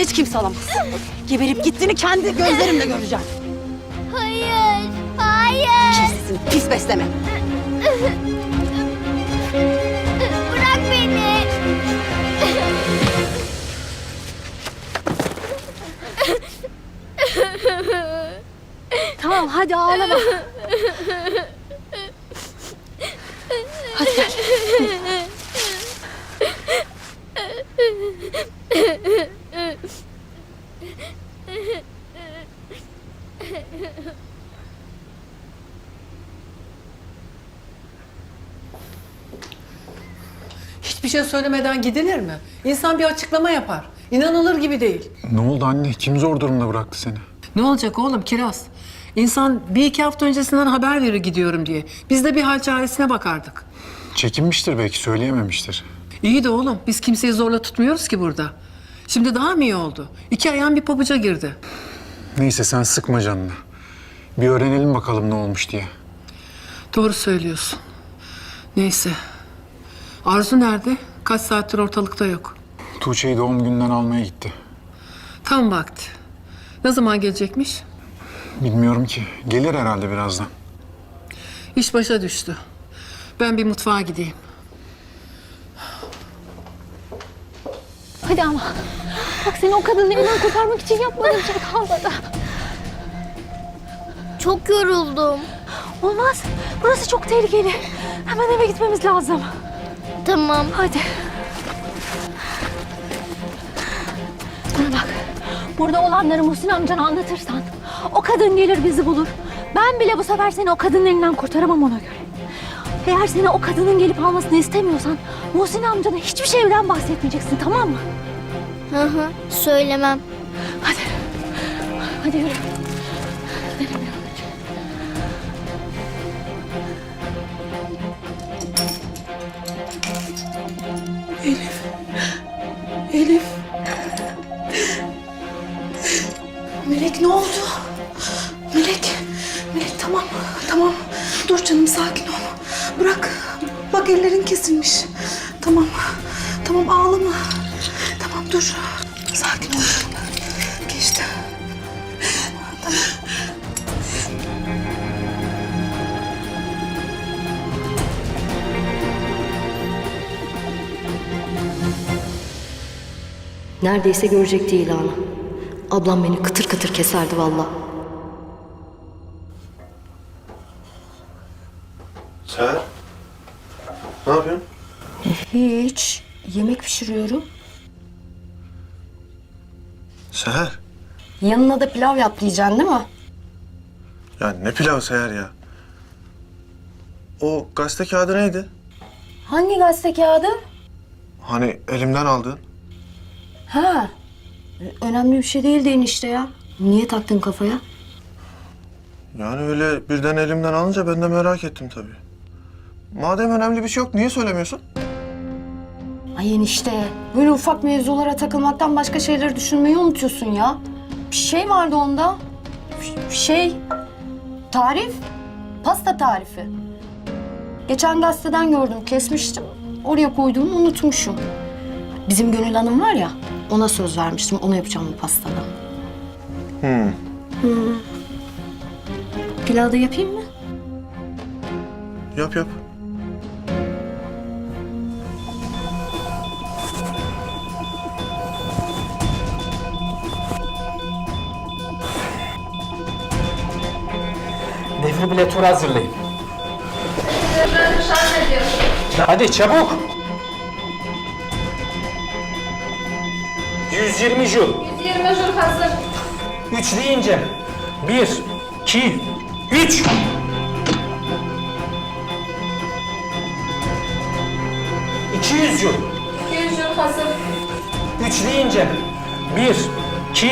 hiç kimse alamaz. Geberip gittiğini kendi gözlerimle göreceğim. Hayır, hayır. Kimsin? Pis besleme. Bırak beni. Tamam hadi ağlama. Hadi gel. Hiçbir şey söylemeden gidilir mi? İnsan bir açıklama yapar. İnanılır gibi değil. Ne oldu anne? Kim zor durumda bıraktı seni? Ne olacak oğlum Kiraz? İnsan bir iki hafta öncesinden haber verir gidiyorum diye. Biz de bir hal çaresine bakardık. Çekinmiştir belki, söyleyememiştir. İyi de oğlum biz kimseyi zorla tutmuyoruz ki burada. Şimdi daha mı iyi oldu? İki ayağın bir pabuca girdi. Neyse sen sıkma canını. Bir öğrenelim bakalım ne olmuş diye. Doğru söylüyorsun. Neyse. Arzu nerede? Kaç saattir ortalıkta yok. Tuğçe'yi doğum gününden almaya gitti. Tam vakti. Ne zaman gelecekmiş? Bilmiyorum ki. Gelir herhalde birazdan. İş başa düştü. Ben bir mutfağa gideyim. Hadi ama. Bak seni o kadının elinden kurtarmak için yapmadığım şey kalmadı. Çok yoruldum. Olmaz. Burası çok tehlikeli. Hemen eve gitmemiz lazım. Tamam. Hadi. Bana bak. Burada olanları Muhsin amcana anlatırsan o kadın gelir bizi bulur. Ben bile bu sefer seni o kadının elinden kurtaramam ona göre. Eğer seni o kadının gelip almasını istemiyorsan Muhsin amcana hiçbir şeyden bahsetmeyeceksin tamam mı? Hı hı. Söylemem. Hadi. Hadi yürü. Melek ne oldu? Melek. Melek tamam. Tamam. Dur canım sakin ol. Bırak. Bak ellerin kesilmiş. Tamam. Tamam ağlama. Tamam dur. Sakin ol. Geçti. Neredeyse görecekti ilanı. Ablam beni kıtır kıtır keserdi valla. Seher. Ne yapıyorsun? Hiç. Yemek pişiriyorum. Seher. Yanına da pilav yap diyeceksin değil mi? Ya ne pilav Seher ya? O gazete kağıdı neydi? Hangi gazete kağıdı? Hani elimden aldın. Ha. Önemli bir şey değildi enişte ya. Niye taktın kafaya? Yani öyle birden elimden alınca ben de merak ettim tabii. Madem önemli bir şey yok niye söylemiyorsun? Ay enişte. Böyle ufak mevzulara takılmaktan başka şeyleri düşünmeyi unutuyorsun ya. Bir şey vardı onda. Bir şey. Tarif. Pasta tarifi. Geçen gazeteden gördüm, kesmiştim. Oraya koyduğumu unutmuşum. Bizim Gönül Hanım var ya, ona söz vermiştim. Onu yapacağım bu pastada. Hmm. Pilav da yapayım mı? Yap yap. Defibrilatör hazırlayın. Hadi çabuk. 120 jul. 120 jul hazır. 3 deyince. 1, 2, 3. ...200 jul. 200 jul hazır. 3 deyince. 1, 2,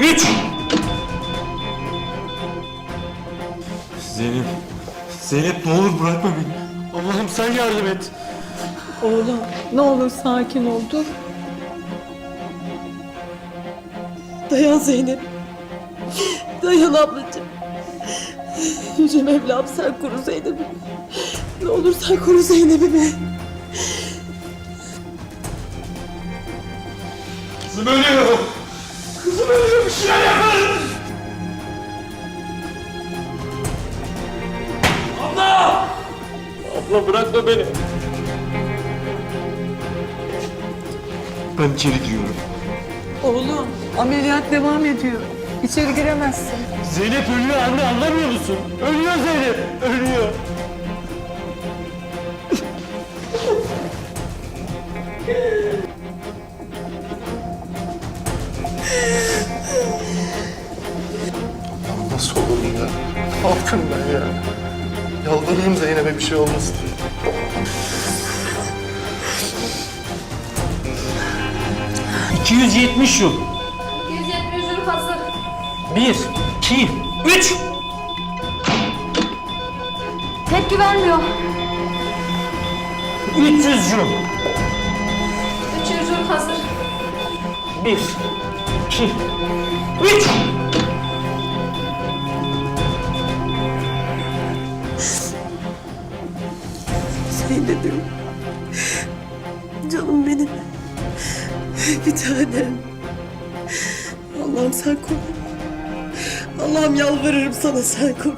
3. Zeynep. Zeynep ne olur bırakma beni. Allah'ım sen yardım et. Oğlum ne olur sakin ol dur. Dayan Zeynep. Dayan ablacığım. Yüce Mevlam sen koru Zeynep'i. Ne olur sen koru Zeynep'i. Kızım ölüyor. Abla bırakma beni. Ben içeri giriyorum. Oğlum ameliyat devam ediyor. İçeri giremezsin. Zeynep ölüyor anne anlamıyor musun? Ölüyor Zeynep. Ölüyor. Nasıl olur ya? Ne yaptım ben ya? Yalvarırım Zeynep'e bir şey olmasın diye. ...270 jul. 170 jül hazır. Bir, iki, üç. Tepki vermiyor. 300 jul. 300 jül hazır. Bir, iki, üç. Zeynep'im. Canım benim. Bir tanem. Allah'ım sen koru. Allah'ım yalvarırım sana sen koru.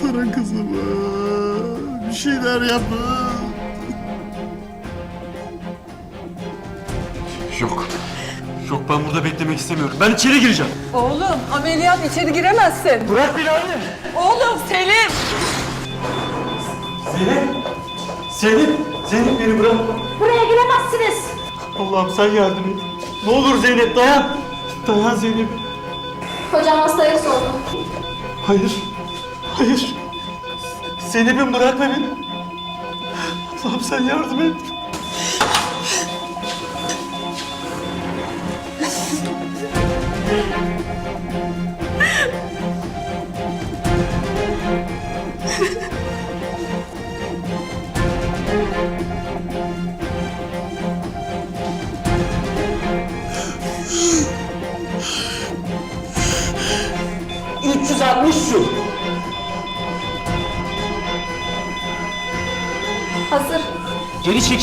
Kurtarın kızımı. Bir şeyler yapın. Yok. Yok ben burada beklemek istemiyorum. Ben içeri gireceğim. Oğlum ameliyat içeri giremezsin. Bırak beni anne. Oğlum Selim. Zeynep. Zeynep. Zeynep beni bırak. Buraya giremezsiniz. Allah'ım sen yardım et. Ne olur Zeynep dayan. Dayan Zeynep. Hocam hastaya sordu. Hayır. Hayır. Zeynep'im bırakma beni. Allah'ım sen yardım et.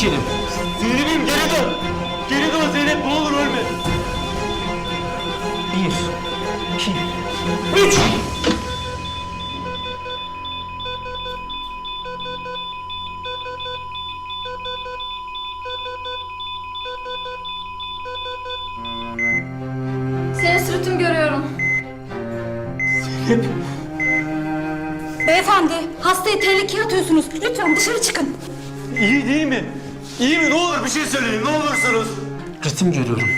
Geri Ritim görüyorum.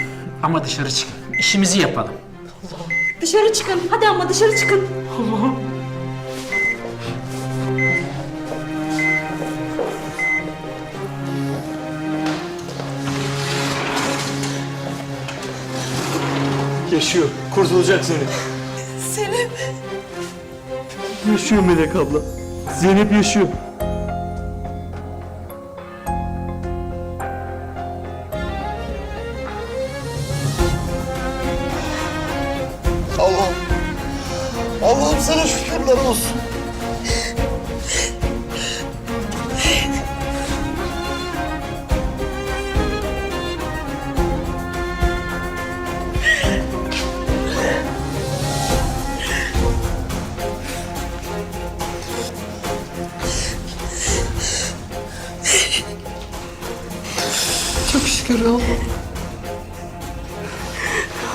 Ama dışarı çıkın. İşimizi yapalım. Dışarı çıkın. Hadi ama dışarı çıkın. Yaşıyor. Kurtulacak Zeynep. Selim. Yaşıyor Melek abla. Zeynep yaşıyor. Allah'ım. Allah'ım sana şükürler olsun.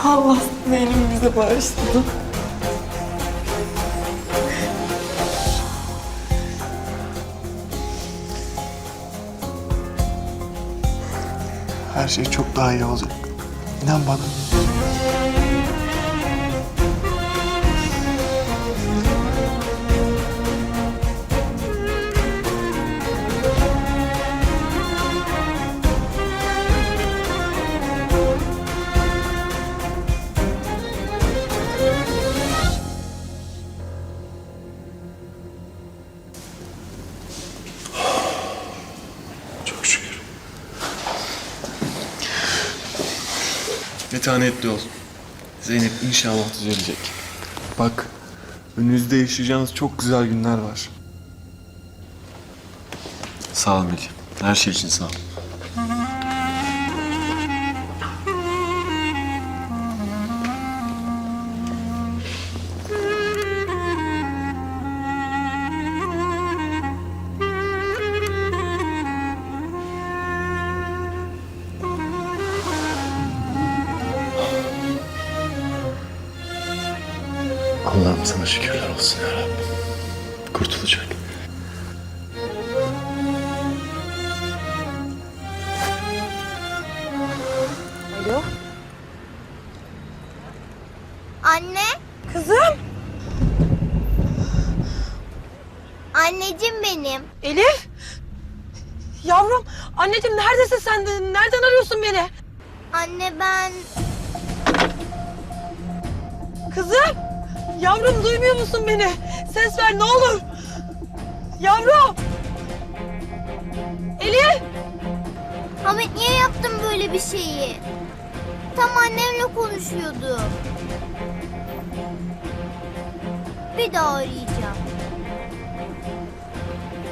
Allah Zeynep'i bize bağışladı. Her şey çok daha iyi olacak. İnan bana. Bir tane etli ol. Zeynep inşallah düzelecek. Bak, önünüzde yaşayacağınız çok güzel günler var. Sağ ol Melih. Her şey için sağ ol. Sana şükürler olsun ya Rabbim. Kurtulacak. Anne. Kızım. Anneciğim benim. Elif. Yavrum. Anneciğim neredesin sen? Nereden arıyorsun beni? Anne ben... Kızım. Yavrum duymuyor musun beni? Ses ver ne olur. Yavrum. Elif. Ahmet niye yaptın böyle bir şeyi? Tam annemle konuşuyordu. Bir daha arayacağım.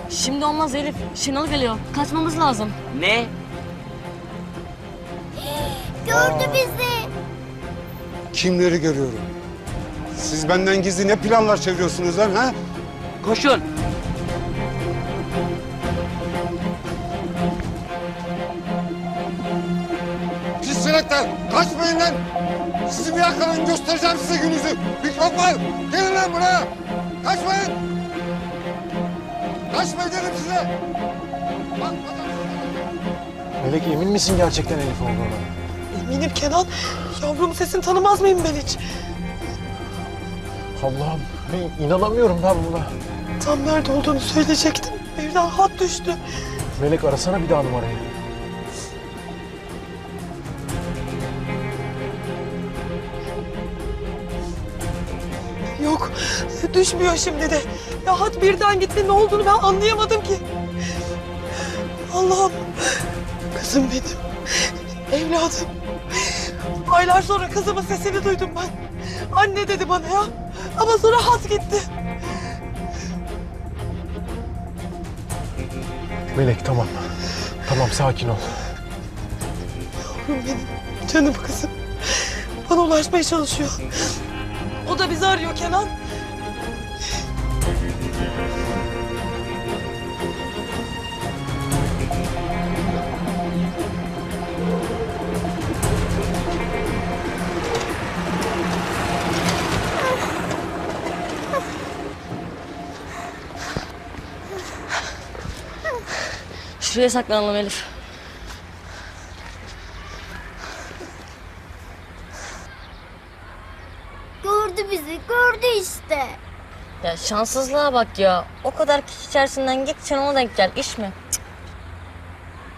Şimdi olmaz Elif. Şenol geliyor. Kaçmamız lazım. Ne? Gördü bizi. Kimleri görüyorum? Siz benden gizli ne planlar çeviriyorsunuz lan ha? Koşun. Pis senetler! Kaçmayın lan! Sizi bir yakalayın göstereceğim size gününüzü. Mikrofon! Gelin lan buraya! Kaçmayın! Kaçmayın dedim size! Bak, Melek emin misin gerçekten Elif olduğuna? Eminim Kenan. Yavrum sesini tanımaz mıyım ben hiç? Allah'ım inanamıyorum ben buna. Tam nerede olduğunu söyleyecektim. Evden hat düştü. Melek arasana bir daha numarayı. Yok düşmüyor şimdi de. Ya hat birden gitti ne olduğunu ben anlayamadım ki. Allah'ım kızım benim. Evladım. Aylar sonra kızımın sesini duydum ben. Anne dedi bana ya. Ama sonra hat gitti. Melek tamam. Tamam sakin ol. Yavrum benim. Canım kızım. Bana ulaşmaya çalışıyor. O da bizi arıyor Kenan. Şuraya saklanalım Elif. Gördü bizi. Gördü işte. Ya şanssızlığa bak ya. O kadar kişi içerisinden git Şenol'a denk gel. İş mi?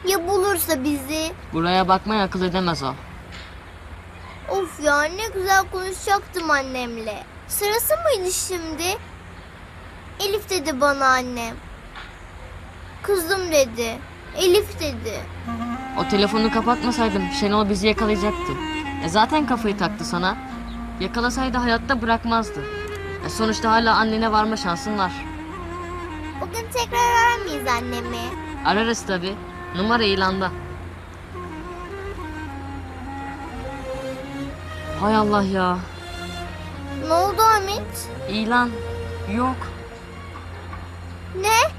Ya bulursa bizi? Buraya bakmaya akıl edemez o. Of ya ne güzel konuşacaktım annemle. Sırası mıydı şimdi? Elif dedi bana annem. Kızım dedi. Elif dedi. O telefonu kapatmasaydım Şenol bizi yakalayacaktı. E zaten kafayı taktı sana. Yakalasaydı hayatta bırakmazdı. E sonuçta hala annene varma şansın var. Bugün tekrar arar mıyız annemi? Ararız tabi. Numara ilanda. Hay Allah ya. Ne oldu Ahmet? İlan. Yok. Ne?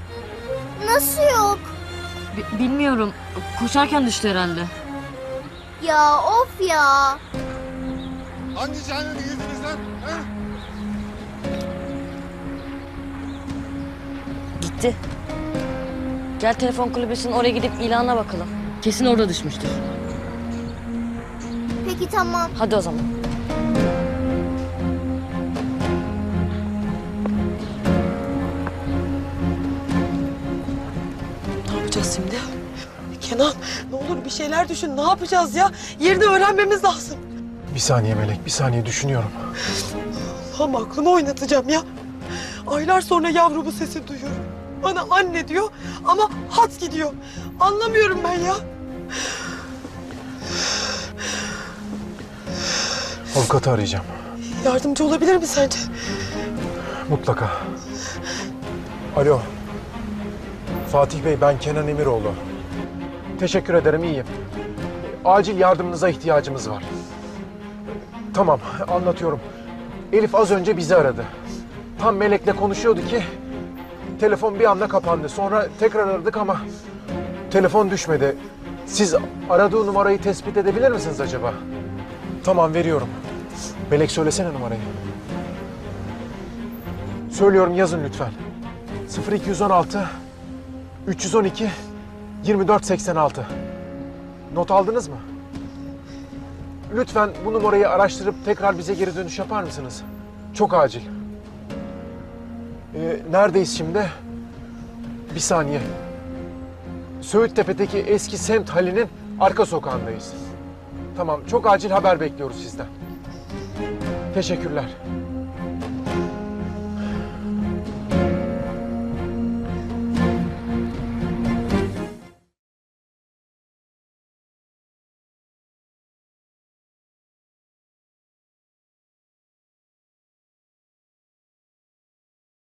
Nasıl yok? Bi- bilmiyorum. Koşarken düştü herhalde. Ya of ya. Hangi cehenneme girdiniz lan? Ha? Gitti. Gel telefon kulübesinin oraya gidip ilana bakalım. Kesin orada düşmüştür. Peki tamam. Hadi o zaman. Kenan ne olur bir şeyler düşün. Ne yapacağız ya? Yerini öğrenmemiz lazım. Bir saniye Melek bir saniye düşünüyorum. Allah'ım aklını oynatacağım ya. Aylar sonra yavrumun sesi duyuyorum. Bana anne diyor ama hat gidiyor. Anlamıyorum ben ya. Avukatı arayacağım. Yardımcı olabilir mi sence? Mutlaka. Alo. Fatih Bey ben Kenan Emiroğlu. Teşekkür ederim iyiyim. Acil yardımınıza ihtiyacımız var. Tamam anlatıyorum. Elif az önce bizi aradı. Tam Melek'le konuşuyordu ki telefon bir anda kapandı. Sonra tekrar aradık ama telefon düşmedi. Siz aradığı numarayı tespit edebilir misiniz acaba? Tamam veriyorum. Melek söylesene numarayı. Söylüyorum yazın lütfen. 0216 312 2486. Not aldınız mı? Lütfen bu numarayı araştırıp tekrar bize geri dönüş yapar mısınız? Çok acil. Ee, neredeyiz şimdi? Bir saniye. Söğüttepe'deki eski semt halinin arka sokağındayız. Tamam, çok acil haber bekliyoruz sizden. Teşekkürler.